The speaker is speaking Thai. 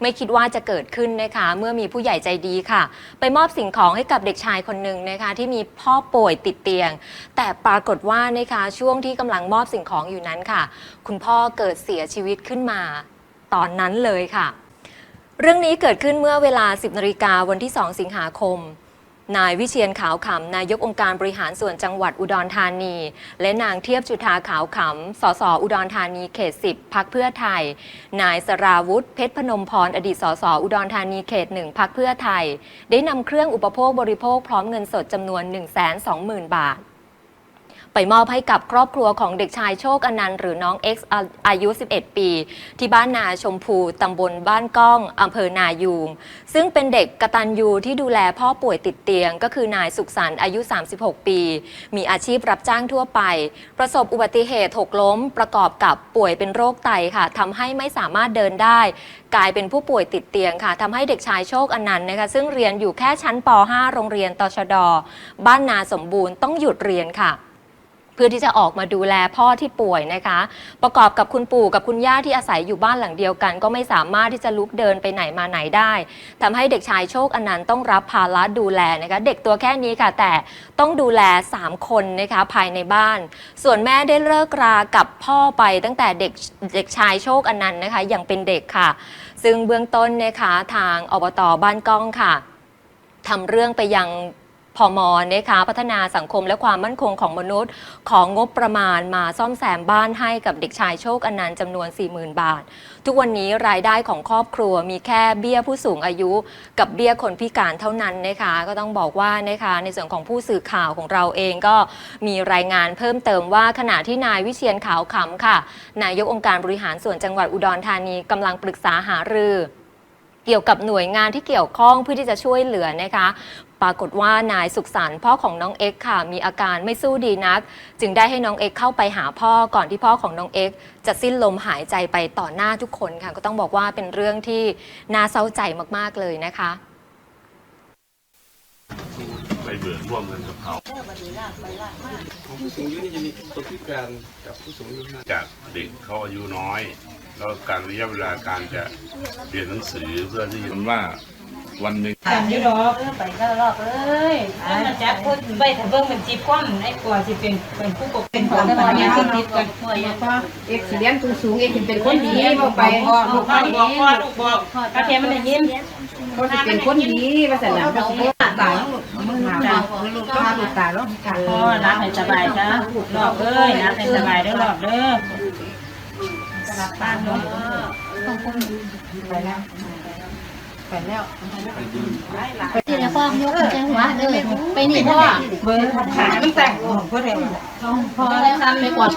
ไม่คิดว่าจะเกิดขึ้นนะคะ เมื่อมีผู้ใหญ่ใจดีค่ะ ไปมอบสิ่งของให้กับเด็กชายคนหนึ่งนะคะ ที่มีพ่อป่วยติดเตียง แต่ปรากฏว่านะคะช่วงที่กำลังมอบสิ่งของอยู่นั้นค่ะ คุณพ่อเกิดเสียชีวิตขึ้นมา ตอนนั้นเลยค่ะ เรื่องนี้เกิดขึ้นเมื่อเวลา 10นาฬิกาวันที่ 2 สิงหาคม นายวิเชียนขาวขำนายกองค์การบริหารส่วนจังหวัดอุดรธานี และนางเทียบจุธาขาวขำสสอุดรธานีเขต10พักเพื่อไทย นายสราวุธเพชรพนมพรอดีตสสอุดรธานีเขต1พักเพื่อไทย ได้นำเครื่องอุปโภคบริโภคพร้อมเงินสดจำนวน 120,000 บาท ไปมอบให้กับครอบครัวของเด็กชายโชคอนันต์หรือน้อง X อาอายุ 11 ปี ที่บ้านนาชมพูตำบลบ้านก้องอำเภอนายูง ซึ่งเป็นเด็กกตัญญูที่ดูแลพ่อป่วยติดเตียง ก็คือนายสุขสันต์อายุ 36 ปี มีอาชีพรับจ้างทั่วไป ประสบอุบัติเหตุหกล้ม ประกอบกับป่วยเป็นโรคไตค่ะทำให้ไม่สามารถเดินได้ กลายเป็นผู้ป่วยติดเตียงค่ะทำให้เด็กชายโชคอนันต์นะคะซึ่งเรียนอยู่แค่ชั้นป .5 โรงเรียนตชด บ้านนาสมบูรณ์ต้องหยุดเรียนค่ะ พื่อที่จะออกมาดูแลพ่อที่ป่วยนะคะ ประกอบกับคุณปู่กับคุณย่าที่อาศัยอยู่บ้านหลังเดียวกัน ก็ไม่สามารถที่จะลุกเดินไปไหนมาไหนได้ทำให้เด็กชายโชคอนันต์ต้องรับภาระดูแลนะคะเด็กตัวแค่นี้ค่ะแต่ต้องดูแล 3 คนนะคะภายในบ้าน ส่วนแม่ได้เลิกรากับพ่อไปตั้งแต่เด็กเด็กชายโชคอนันต์นะคะยังเป็นเด็กค่ะ ซึ่งเบื้องต้นนะคะทางอบตบ้านก้องค่ะทำเรื่องไปยัง พมนะคะพัฒนาสังคมและความมั่นคงของมนุษย์ ของงบประมาณมาซ่อมแซมบ้านให้กับเด็กชายโชคอนันต์จำนวน 40,000 บาท ทุกวันนี้รายได้ของครอบครัวมีแค่เบี้ยผู้สูงอายุ กับเบี้ยคนพิการเท่านั้นนะคะก็ต้องบอกว่านะคะในส่วนของผู้สื่อข่าวของเราเองก็มีรายงานเพิ่มเติมว่าขณะที่นายวิเชียนขาวขำค่ะ นายกองค์การบริหารส่วนจังหวัดอุดรธานีกำลังปรึกษาหารือ เกี่ยวกับหน่วยงานที่เกี่ยวข้องเพื่อที่จะช่วยเหลือนะคะ ปรากฏว่านายสุขสันต์พ่อของน้องเอ็กค่ะ มีอาการไม่สู้ดีนัก จึงได้ให้น้องเอ็กเข้าไปหาพ่อก่อนที่พ่อของน้องเอ็กจะสิ้นลมหายใจไปต่อหน้าทุกคนค่ะ ก็ต้องบอกว่าเป็นเรื่องที่น่าเศร้าใจมากๆเลยนะคะไปเบิกร่วมกันกับเขาผู้สูงอายุนี่จะมีคนพิการกับผู้สูงอายุมากจากเด็กเขาอายุน้อย แล้วการระยะเวลาการจะเรียนหนังสือเพื่อที่จะว่าวันหนึ่งจำอยู่ดอกเออไปก็รอบเอ้ยมันจับพูดไปถ้าเบิ่งมันจีบคว่ำไอ้กลัวสิเป็นเป็นผู้ปกเป็นความปัญญาที่ติดกันหัวยังเอกสิเลียนสูงสูงเอกสิเป็นคนดีบอกไปพ่อลูลูกกพ่พ่ออดีบอกพ่อลูกบอกกระเทียมมันได้ยิ้มเขาสิเป็นคนดีว่าสันหลังเขาสิตายมึงตาลูกก็ลูกตาแล้วกันพ่อรับให้สบายจ้ะรอบเอ้ยรับให้สบายเด้อรอบเด้อ รับบ้านเนาะไปแล้วไปแล้วที่ในฟ้องยกใจหัวเด้อไปนี่พ่อเบอร์ขามันแต่งของพ่อเร็วพอแล้วทำไปกว่า